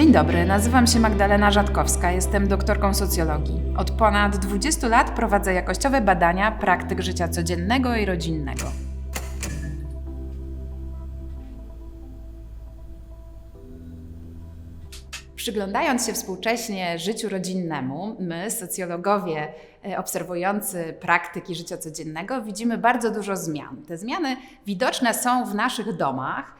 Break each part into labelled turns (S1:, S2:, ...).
S1: Dzień dobry, nazywam się Magdalena Rzadkowska, jestem doktorką socjologii. Od ponad 20 lat prowadzę jakościowe badania praktyk życia codziennego i rodzinnego. Przyglądając się współcześnie życiu rodzinnemu, my, socjologowie e, obserwujący praktyki życia codziennego, widzimy bardzo dużo zmian. Te zmiany widoczne są w naszych domach,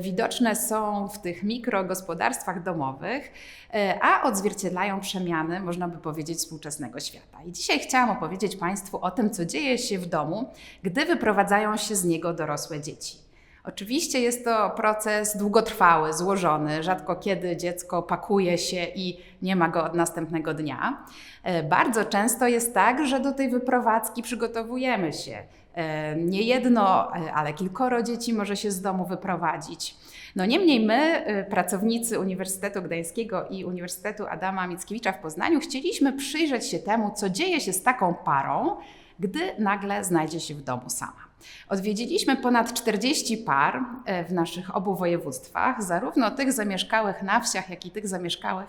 S1: widoczne są w tych mikrogospodarstwach domowych, e, a odzwierciedlają przemiany, można by powiedzieć, współczesnego świata. I dzisiaj chciałam opowiedzieć Państwu o tym, co dzieje się w domu, gdy wyprowadzają się z niego dorosłe dzieci. Oczywiście jest to proces długotrwały, złożony. Rzadko kiedy dziecko pakuje się i nie ma go od następnego dnia. E, Bardzo często jest tak, że do tej wyprowadzki przygotowujemy się. E, Nie jedno, e, ale kilkoro dzieci może się z domu wyprowadzić. No niemniej my, pracownicy Uniwersytetu Gdańskiego i Uniwersytetu Adama Mickiewicza w Poznaniu, chcieliśmy przyjrzeć się temu, co dzieje się z taką parą, gdy nagle znajdzie się w domu sama. Odwiedziliśmy ponad 40 par e, w naszych obu województwach, zarówno tych zamieszkałych na wsiach, jak i tych zamieszkałych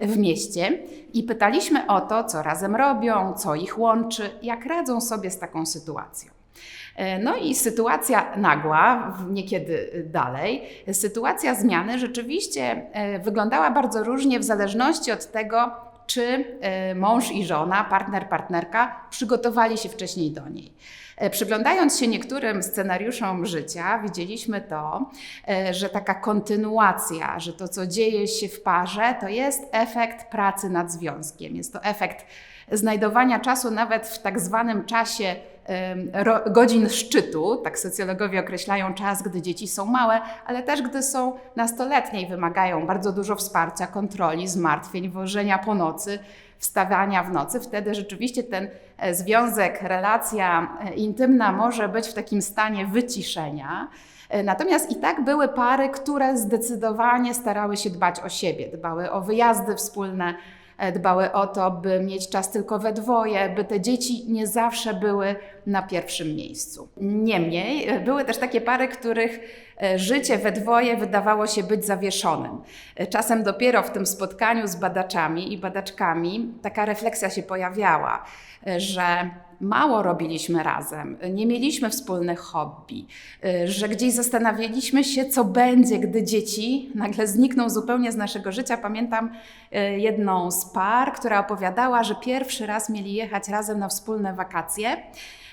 S1: w mieście i pytaliśmy o to, co razem robią, co ich łączy, jak radzą sobie z taką sytuacją. E, No i sytuacja nagła, niekiedy dalej, sytuacja zmiany rzeczywiście e, wyglądała bardzo różnie w zależności od tego, czy e, mąż i żona, partner, partnerka przygotowali się wcześniej do niej. E, Przyglądając się niektórym scenariuszom życia, widzieliśmy to, e, że taka kontynuacja, że to, co dzieje się w parze, to jest efekt pracy nad związkiem. Jest to efekt znajdowania czasu nawet w tak zwanym czasie godzin szczytu, tak socjologowie określają czas, gdy dzieci są małe, ale też gdy są nastoletnie i wymagają bardzo dużo wsparcia, kontroli, zmartwień, wożenia po nocy, wstawania w nocy. Wtedy rzeczywiście ten e, związek, relacja e, intymna może być w takim stanie wyciszenia. E, Natomiast i tak były pary, które zdecydowanie starały się dbać o siebie, dbały o wyjazdy wspólne, dbały o to, by mieć czas tylko we dwoje, by te dzieci nie zawsze były na pierwszym miejscu. Niemniej e, były też takie pary, których e, życie we dwoje wydawało się być zawieszonym. E, Czasem dopiero w tym spotkaniu z badaczami i badaczkami taka refleksja się pojawiała, że mało robiliśmy razem, nie mieliśmy wspólnych hobby, że gdzieś zastanawialiśmy się, co będzie, gdy dzieci nagle znikną zupełnie z naszego życia. Pamiętam jedną z par, która opowiadała, że pierwszy raz mieli jechać razem na wspólne wakacje.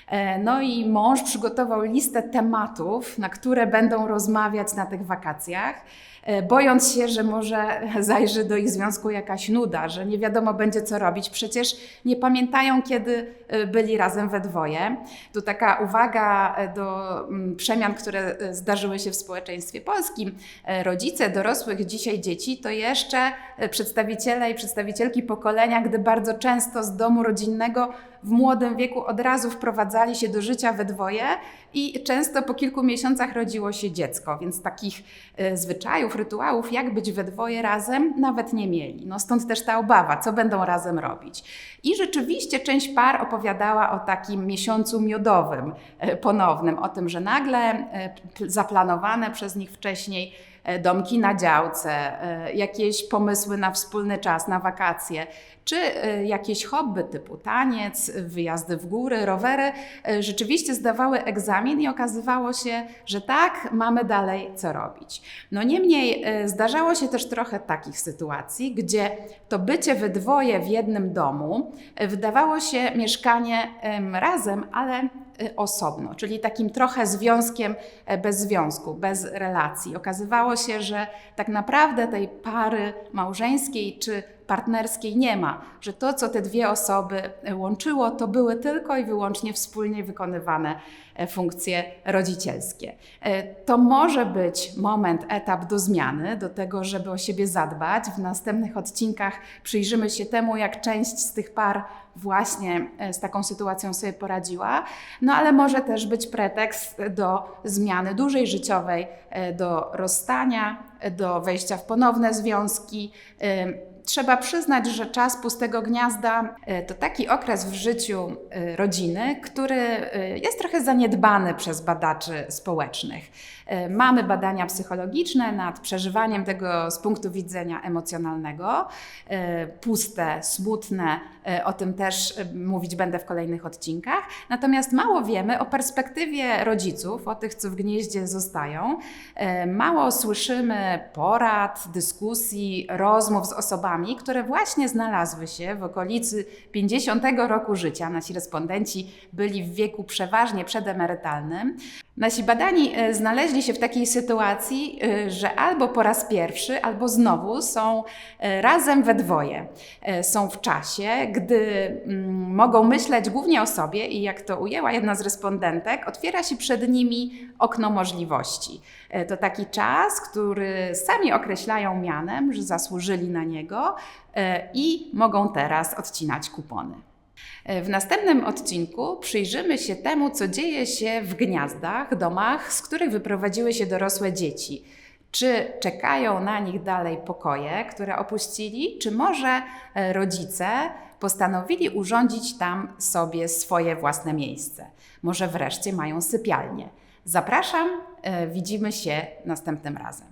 S1: E, No i mąż przygotował listę tematów, na które będą rozmawiać na tych wakacjach, e, bojąc się, że może zajrzy do ich związku jakaś nuda, że nie wiadomo będzie co robić. Przecież nie pamiętają, kiedy e, byli razem we dwoje. Tu taka uwaga do mm, przemian, które zdarzyły się w społeczeństwie polskim. Rodzice dorosłych dzisiaj dzieci to jeszcze przedstawiciele i przedstawicielki pokolenia, gdy bardzo często z domu rodzinnego w młodym wieku od razu wprowadzali się do życia we dwoje i często po kilku miesiącach rodziło się dziecko, więc takich e, zwyczajów, rytuałów, jak być we dwoje razem, nawet nie mieli. No stąd też ta obawa, co będą razem robić. I rzeczywiście część par opowiadała o takim miesiącu miodowym, e, ponownym, o tym, że nagle e, zaplanowane przez nich wcześniej domki na działce, e, jakieś pomysły na wspólny czas, na wakacje, czy e, jakieś hobby typu taniec, wyjazdy w góry, rowery, e, rzeczywiście zdawały egzamin i okazywało się, że tak, mamy dalej co robić. No niemniej e, zdarzało się też trochę takich sytuacji, gdzie to bycie we dwoje w jednym domu e, wydawało się mieszkanie em, razem, ale e, osobno, czyli takim trochę związkiem e, bez związku, bez relacji. Okazywało się, że tak naprawdę tej pary małżeńskiej czy partnerskiej nie ma, że to, co te dwie osoby e, łączyło, to były tylko i wyłącznie wspólnie wykonywane e, funkcje rodzicielskie. E, To może być moment, etap do zmiany, do tego, żeby o siebie zadbać. W następnych odcinkach przyjrzymy się temu, jak część z tych par właśnie z taką sytuacją sobie poradziła, no ale może też być pretekst do zmiany dużej życiowej, do rozstania, do wejścia w ponowne związki. Trzeba przyznać, że czas pustego gniazda e, to taki okres w życiu e, rodziny, który e, jest trochę zaniedbany przez badaczy społecznych. Mamy badania psychologiczne nad przeżywaniem tego z punktu widzenia emocjonalnego. Puste, smutne, o tym też mówić będę w kolejnych odcinkach. Natomiast mało wiemy o perspektywie rodziców, o tych, co w gnieździe zostają. Mało słyszymy porad, dyskusji, rozmów z osobami, które właśnie znalazły się w okolicy 50 roku życia. Nasi respondenci byli w wieku przeważnie przedemerytalnym. Nasi badani e, znaleźli się w takiej sytuacji, e, że albo po raz pierwszy, albo znowu są e, razem we dwoje. Są w czasie, gdy mm, mogą myśleć głównie o sobie i jak to ujęła jedna z respondentek, otwiera się przed nimi okno możliwości. To taki czas, który sami określają mianem, że zasłużyli na niego i mogą teraz odcinać kupony. E, W następnym odcinku przyjrzymy się temu, co dzieje się w gniazdach, domach, z których wyprowadziły się dorosłe dzieci. Czy czekają na nich dalej pokoje, które opuścili, czy może e, rodzice postanowili urządzić tam sobie swoje własne miejsce? Może wreszcie mają sypialnię. Zapraszam, e, widzimy się następnym razem.